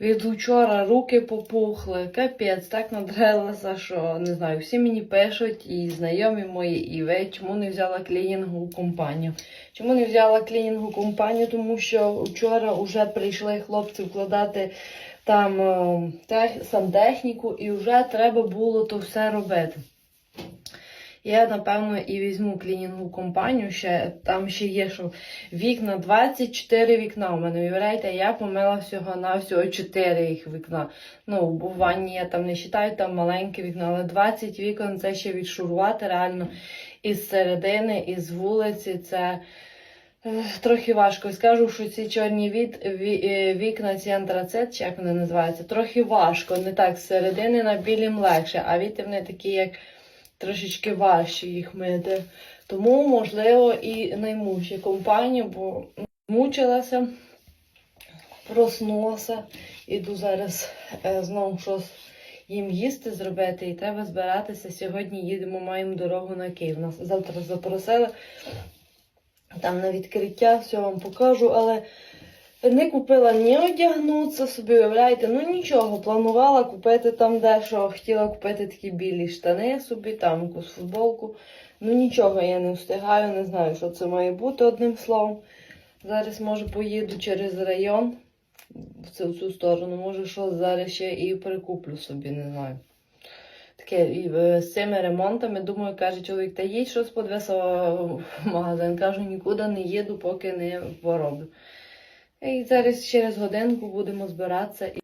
Від учора руки попухли, капець, так надрелася, що не знаю, всі мені пишуть, і знайомі мої, і ви, чому не взяла клінінгову компанію. Чому не взяла клінінгову компанію? Тому що вчора вже прийшли хлопці вкладати там е, тех, сантехніку, і вже треба було то все робити. Я, напевно, і візьму клінінгову компанію. Ще, там ще є, що вікна 24 вікна. У мене уявляєте, я помила всього на всього 4 їх вікна. Ну, бо в ванні я там не вважаю, там маленьке вікно, але 20 вікон це ще відшурувати реально із середини, із вулиці. Це трохи важко. Скажу, що ці чорні від, ві, е, вікна, ці антрацит, чи як вони називаються, трохи важко. Не так з середини на білім легше, а віти вони такі, як трошечки важче їх мити. Тому, можливо, і найму ще компанію, бо мучилася, проснулася. Іду зараз е, знову щось їм їсти зробити, і треба збиратися. Сьогодні їдемо, маємо дорогу на Київ. Нас завтра запросили там на відкриття, все вам покажу, але не купила ні одягнутися собі, уявляєте, ну нічого, планувала купити там дещо, хотіла купити такі білі штани собі, там якусь футболку. Ну нічого я не встигаю, не знаю, що це має бути одним словом. Зараз, може, поїду через район в цю, в цю сторону, може, що зараз ще і прикуплю собі, не знаю. Таке і е, з цими ремонтами, думаю, каже чоловік, та їдь щось подвесила в магазин. Кажу, нікуди не їду, поки не пороблю. І зараз через годинку будемо збиратися.